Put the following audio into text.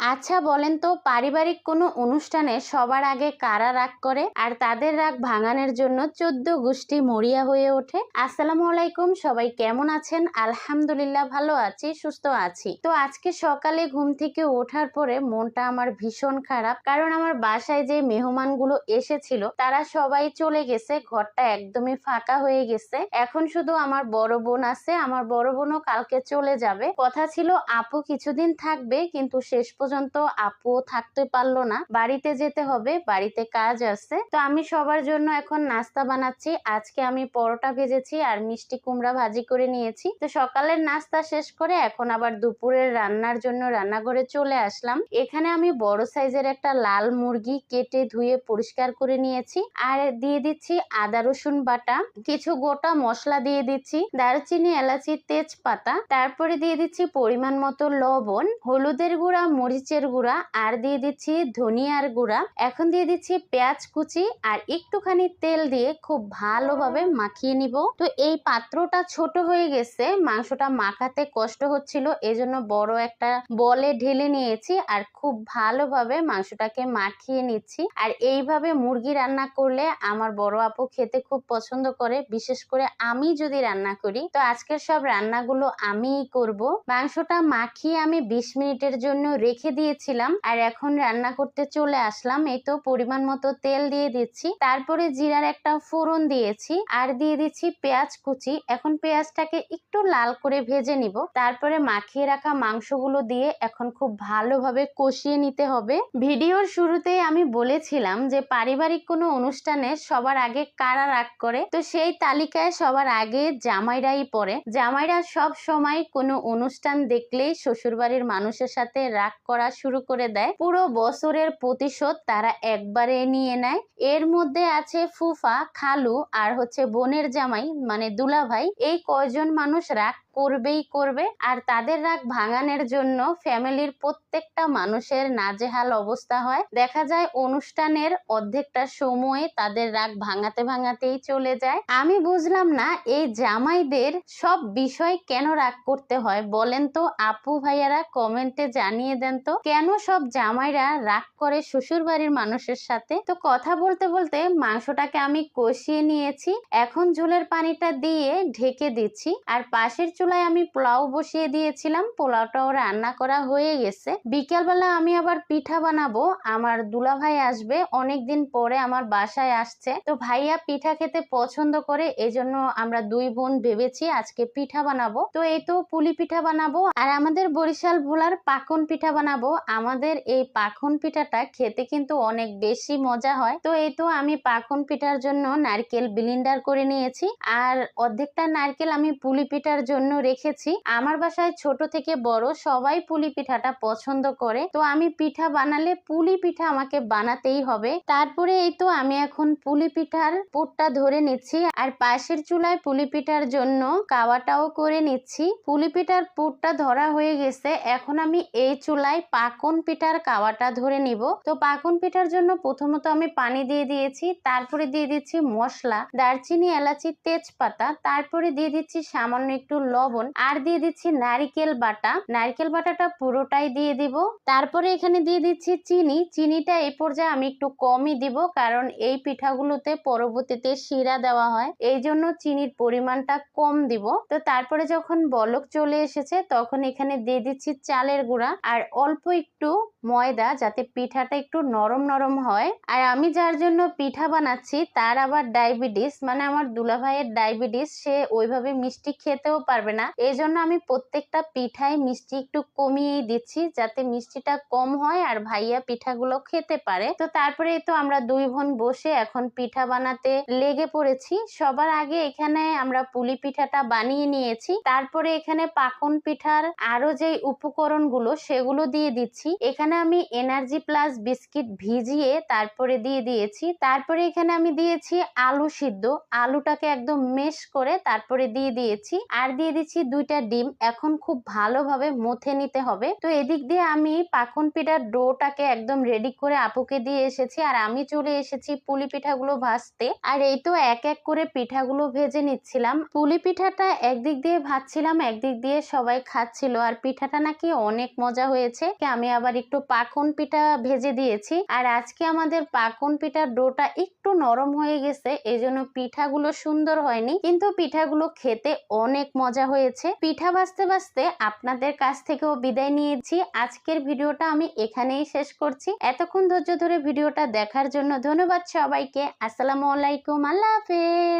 আচ্ছা বলেন তো, পারিবারিক কোনো অনুষ্ঠানে সবার আগে কারা রাগ করে? আর তাদের রাগ ভাঙানোর জন্য চোদ্দ গোষ্ঠী মরিয়া হয়ে ওঠে? আসসালামু আলাইকুম, সবাই কেমন আছেন? আলহামদুলিল্লাহ ভালো আছি, সুস্থ আছি। তো আজকে সকালে ঘুম থেকে ওঠার পরে মনটা আমার ভীষণ খারাপ। কারণ আমার বাসায় যে মেহমানগুলো এসেছিল, তারা সবাই চলে গেছে, ঘরটা একদমই ফাঁকা হয়ে গেছে। এখন শুধু আমার বড় বোন আছে, আমার বড় বোনও কালকে চলে যাবে। কথা ছিল, আপু কিছুদিন থাকবে, কিন্তু শেষ পর্যন্ত আপুও থাকতে পারল না। বাড়িতে যেতে হবে, বাড়িতে কাজ আছে। তো আমি সবার জন্য এখন নাস্তা বানাচ্ছি। আজকে আমি পরোটা ভেজেছি আর মিষ্টি কুমড়া ভাজি করে নিয়েছি। তো সকালের নাস্তা শেষ করে এখন আবার দুপুরের রান্নার জন্য রান্নাঘরে চলে আসলাম। এখানে আমি বড় সাইজের একটা লাল মুরগি কেটে ধুয়ে পরিষ্কার করে নিয়েছি। আর দিয়ে দিচ্ছি আদা, রসুন বাটা, কিছু গোটা মশলা দিয়ে দিচ্ছি, দারুচিনি, এলাচি, তেজপাতা। তারপরে দিয়ে দিচ্ছি পরিমাণ মতো লবণ, হলুদের গুঁড়া মরিচের গুঁড়া আর দিয়ে দিচ্ছি ধনিয়ার গুঁড়া। এখন দিয়ে দিচ্ছি পেঁয়াজ কুচি আর একটুখানি তেল দিয়ে খুব ভালোভাবে মাখিয়ে নিব। তো এই পাত্রটা ছোট হয়ে গেছে, মাংসটা মাখাতে কষ্ট হচ্ছিল, এজন্য বড় একটা বলে ঢেলে নিয়েছি আর খুব ভালোভাবে মাংসটাকে মাখিয়ে নিচ্ছি। আর এইভাবে মুরগি রান্না করলে আমার বড় আপু খেতে খুব পছন্দ করে, বিশেষ করে আমি যদি রান্না করি। তো আজকের সব রান্নাগুলো আমিই করব। মাংসটা মাখিয়ে আমি বিশ মিনিটের জন্য রেখে দিয়েছিলাম আর এখন রান্না করতে চলে আসলাম। এই তো পরিমাণ মতো তেল দিয়ে দিচ্ছি। তারপরে জিরার একটা ফোড়ন দিয়েছি আর দিয়ে দিচ্ছি পেঁয়াজ কুচি। এখন পেঁয়াজটাকে একটু লাল করে ভেজে নিব। তারপরে মাখিয়ে রাখা মাংসগুলো দিয়ে এখন খুব ভালোভাবে কষিয়ে নিতে হবে। ভিডিওর শুরুতেই আমি বলেছিলাম যে পারিবারিক কোনো অনুষ্ঠানে সবার আগে কারা রাগ করে? তো সেই তালিকায় সবার আগে জামাইরাই পড়ে। জামাইরা সব সময় কোনো অনুষ্ঠান দেখলেই শ্বশুরবাড়ির মানুষের সাথে রাগ করা শুরু করে দেয়। পুরো বছরের প্রতিশোধ তারা একবারে নিয়ে নেয়। এর মধ্যে আছে ফুফা, খালু আর হচ্ছে বোনের জামাই মানে দুলাভাই। এই কয়জন মানুষ রাগ করবেই করবে। আর তাদের রাগ ভাঙানোর জন্য ফ্যামিলির প্রত্যেকটা মানুষের নাজেহাল অবস্থা হয়। দেখা যায় অনুষ্ঠানের অর্ধেকটা সময়ে তাদের রাগ ভাঙাতে ভাঙাতেই চলে যায়। আমি বুঝলাম না এই জামাইদের সব বিষয় কেন রাগ করতে হয় বলেন তো? আপু ভাইয়ারা কমেন্টে জানিয়ে দেন তো। কেন সব জামাইরা রাগ করে শ্বশুর বাড়ির মানুষের সাথে? তো কথা বলতে বলতে মাংসটাকে আমি কষিয়ে নিয়েছি। এখন ঝোলের পানিটা দিয়ে ঢেকে দিচ্ছি। আর পাশের চুলায় আমি পোলাও বসিয়ে দিয়েছিলাম। পোলাওটাও রান্না করা হয়ে গেছে। বিকালবেলা আমি আবার পিঠা বানাবো। আমার দুলা ভাই আসবে। অনেকদিন পরে আমার বাসায় আসছে। তো ভাইয়া পিঠা খেতে পছন্দ করে, এজন্য আমরা দুই বোন ভেবেছি আজকে পিঠা বানাবো। তো এই তো পুলি পিঠা বানাবো। আর আমাদের বরিশাল ভোলার পাকন পিঠা বানাবো। আমাদের এই পাখন পিঠাটা খেতে কিন্তু অনেক বেশি মজা হয়। তো এই তো আমি পাখন পিঠার জন্য নারকেল বিলিন্ডার করে নিয়েছি। আর অর্ধেকটা নারকেল আমি পুলি পিঠার জন্য রেখেছি। আমার বাসায় ছোট থেকে বড় সবাই পুলি পিঠাটা পছন্দ করে। তো আমি পিঠা বানালে পুলি পিঠা আমাকে বানাতেই হবে। তারপরে এই তো আমি এখন পুলি পিঠার পুরটা ধরে নিচ্ছি আর পাশের চুলায় পুলি পিঠার জন্য কাওয়াটাও করে নিচ্ছি। পুলি পিঠার পুরটা ধরা হয়ে গেছে। এখন আমি এই চুলায় পাকন পিঠার কাওয়াটা ধরে নিব। তো পাকন পিঠার জন্য প্রথমত আমি পানি দিয়ে দিয়েছি। তারপরে দিয়ে দিচ্ছি মশলা, দারচিনি, এলাচি, তেজপাতা। তারপরে দিয়ে দিচ্ছি সামান্য একটু লবণ আর দিয়ে দিচ্ছি নারিকেল বাটা। নারকেল বাটাটা পুরোটাই দিয়ে দিব। তারপরে এখানে দিয়ে দিচ্ছি চিনি। চিনিটা এই পর্যায়ে আমি একটু কমই দিব কারণ এই পিঠাগুলোতে পরবর্তীতে শিরা দেওয়া হয়। এই জন্য চিনির পরিমাণটা কম দিব। তো তারপরে যখন বলক চলে এসেছে তখন এখানে দিয়ে দিচ্ছি চালের গুঁড়া। আর অল্প একটু ময়দা যাতে পিঠাটা একটু নরম নরম হয়। আর আমি যার জন্য পিঠা বানাচ্ছি, তার আবার ডায়াবেটিস মানে আমার দুলাভাইয়ের ডায়াবেটিস, সে ওইভাবে মিষ্টি খেতেও পারবে না। এই জন্য আমি প্রত্যেকটা পিঠায় মিষ্টি একটু কমিয়েই দিচ্ছি, যাতে মিষ্টিটা কম হয় আর ভাইয়া পিঠাগুলো খেতে পারে। তো তারপরে তো আমরা দুই বোন বসে এখন পিঠা বানাতে লেগে পড়েছি। সবার আগে এখানে আমরা পুলি পিঠাটা বানিয়ে নিয়েছি। তারপরে এখানে পাকন পিঠার আরও যে উপকরণগুলো, সেগুলো দিয়ে দিচ্ছি। এখানে আমি এনার্জি প্লাস বিস্কিট ভিজিয়ে তারপরে দিয়ে দিয়েছি। তারপরে এখানে আমি দিয়েছি আলু সিদ্ধ। আলুটাকে একদম মেশ করে তারপরে দিয়ে দিয়েছি। আর দিয়ে দিচ্ছি দুইটা ডিম। এখন খুব ভালোভাবে মথে নিতে হবে। তো এদিক দিয়ে আমি পাখন পিঠার ডোটাকে একদম রেডি করে আপুকে দিয়ে এসেছি। আর আমি চলে এসেছি পুলি পিঠাগুলো ভাজতে। আর এই তো এক এক করে পিঠাগুলো ভেজে নিচ্ছিলাম। পুলি পিঠাটা একদিক দিয়ে ভাজছিলাম, একদিক দিয়ে সবাই খাচ্ছিল। আর পিঠাটা নাকি অনেক মজা হয়েছে। আমি আবার একটু পাকন পিঠা ভেজে দিয়েছি। আর আজকে আমাদের পাকন পিঠার ডোটা একটু নরম হয়ে গেছে এই জন্য পিঠাগুলো সুন্দর হয়নি। কিন্তু পিঠাগুলো খেতে অনেক মজা হয়েছে। পিঠা বাজতে বাজতে আপনাদের কাছ থেকেও বিদায় নিয়েছি। আজকের ভিডিওটা আমি এখানেই শেষ করছি। এতক্ষণ ধৈর্য ধরে ভিডিওটা দেখার জন্য ধন্যবাদ সবাইকে। আসসালামু আলাইকুম। আল্লাহ হাফেজ।